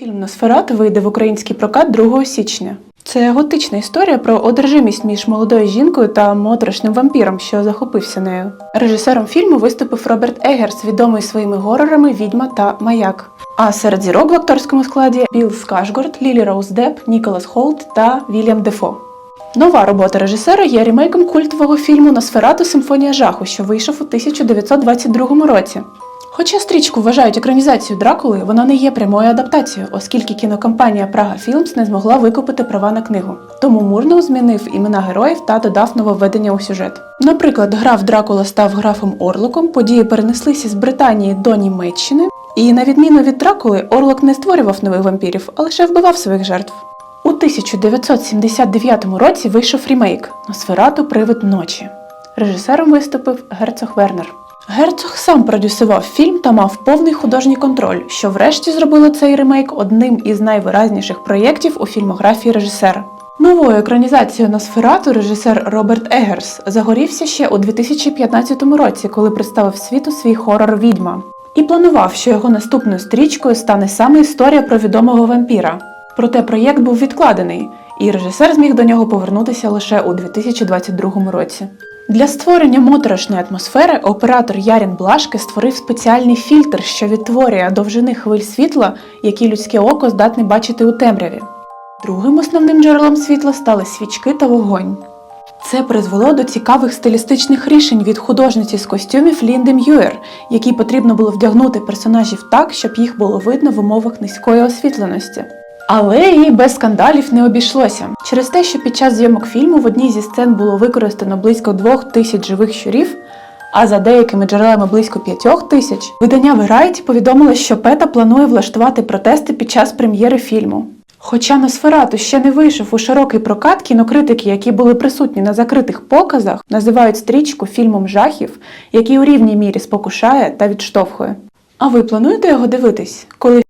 Фільм Носферату вийде в український прокат 2 січня. Це готична історія про одержимість між молодою жінкою та моторошним вампіром, що захопився нею. Режисером фільму виступив Роберт Егерс, відомий своїми горорами Відьма та Маяк. А серед зірок в акторському складі Білл Скашгорд, Лілі Роуз Депп, Ніколас Холт та Вільям Дефо. Нова робота режисера є ремейком культового фільму Носферату Симфонія жаху, що вийшов у 1922 році. Хоча стрічку вважають екранізацією Дракули, вона не є прямою адаптацією, оскільки кінокомпанія Прага Філмс не змогла викупити права на книгу. Тому Мурноу змінив імена героїв та додав нововведення у сюжет. Наприклад, граф Дракула став графом Орлоком, події перенеслися з Британії до Німеччини, і на відміну від Дракули, Орлок не створював нових вампірів, а лише вбивав своїх жертв. У 1979 році вийшов ремейк Носферату Привид ночі. Режисером виступив Герцог Вернер. Герцог сам продюсував фільм та мав повний художній контроль, що врешті зробило цей ремейк одним із найвиразніших проєктів у фільмографії режисера. Новою екранізацією Носферату режисер Роберт Егерс загорівся ще у 2015 році, коли представив світу свій хорор Відьма. І планував, що його наступною стрічкою стане саме історія про відомого вампіра. Проте проєкт був відкладений, і режисер зміг до нього повернутися лише у 2022 році. Для створення моторошної атмосфери оператор Ярін Блашки створив спеціальний фільтр, що відтворює довжини хвиль світла, які людське око здатне бачити у темряві. Другим основним джерелом світла стали свічки та вогонь. Це призвело до цікавих стилістичних рішень від художниці з костюмів Лінди М'юер, якій потрібно було вдягнути персонажів так, щоб їх було видно в умовах низької освітленості. Але і без скандалів не обійшлося. Через те, що під час зйомок фільму в одній зі сцен було використано близько двох тисяч живих щурів, а за деякими джерелами близько п'ятьох тисяч, видання Variety повідомило, що Пета планує влаштувати протести під час прем'єри фільму. Хоча Носферату ще не вийшов у широкий прокат, кінокритики, які були присутні на закритих показах, називають стрічку фільмом жахів, який у рівній мірі спокушає та відштовхує. А ви плануєте його дивитись, коли